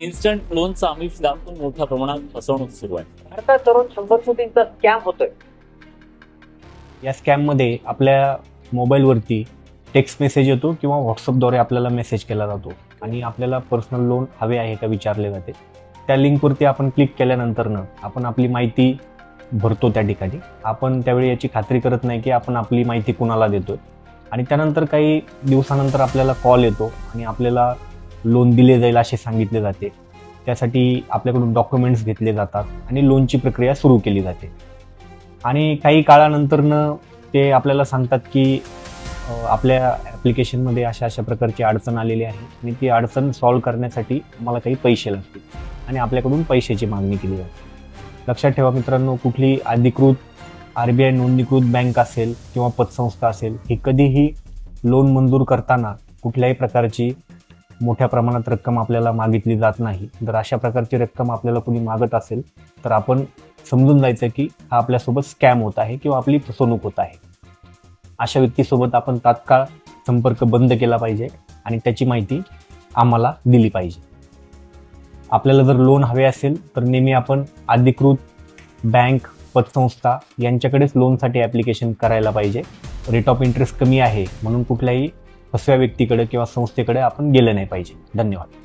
Instant लोनचा आमिष दाखवून मोठ्या प्रमाणात फसवणूक सुरू आहे. भारतात दररोज शंभर कोटींचा स्कॅम होतोय. या स्कॅममध्ये आपल्या मोबाईलवरती टेक्स्ट मेसेज येतो किंवा व्हॉट्सअपद्वारे आपल्याला मेसेज केला जातो. आणि आपल्याला पर्सनल लोन हवे आहे का विचारले जाते. त्या लिंकवरती आपण क्लिक केल्यानंतरनं आपण आपली माहिती भरतो त्या ठिकाणी. आपण त्यावेळी याची खात्री करत नाही की आपण आपली माहिती कुणाला देतोय. आणि त्यानंतर काही दिवसानंतर आपल्याला कॉल येतो आणि आपल्याला लोन दिले जाईल असे सांगितले जाते. त्यासाठी आपल्याकडून डॉक्युमेंट्स घेतले जातात आणि लोनची प्रक्रिया सुरू केली जाते. आणि काही काळानंतरनं ते आपल्याला सांगतात की आपल्या ॲप्लिकेशनमध्ये अशा अशा प्रकारची अडचण आलेली आहे आणि ती अडचण सॉल्व्ह करण्यासाठी मला काही पैसे लागतील आणि आपल्याकडून पैशाची मागणी केली जाते. लक्षात ठेवा मित्रांनो कुठली अधिकृत आर बी आय नोंदणीकृत बँक असेल किंवा पतसंस्था असेल ही कधीही लोन मंजूर करताना कुठल्याही प्रकारची मोठ्या प्रमाणात रक्कम आपल्याला मागितली जात नाही. जर अशा प्रकारची रक्कम आपल्याला कुणी मागत असेल तर आपण समजून जायचं की हा आपल्यासोबत स्कॅम होत आहे किंवा आपली फसवणूक होत आहे. अशा व्यक्तीसोबत आपण तात्काळ संपर्क बंद केला पाहिजे आणि त्याची माहिती आम्हाला दिली पाहिजे. आपल्याला जर लोन हवे असेल तर नेहमी आपण अधिकृत बँक पतसंस्था यांच्याकडेच लोनसाठी ॲप्लिकेशन करायला पाहिजे. रेट ऑफ इंटरेस्ट कमी आहे म्हणून कुठल्याही फसव्या व्यक्तीकडे किंवा संस्थेकडे आपण गेलं नाही पाहिजे. धन्यवाद.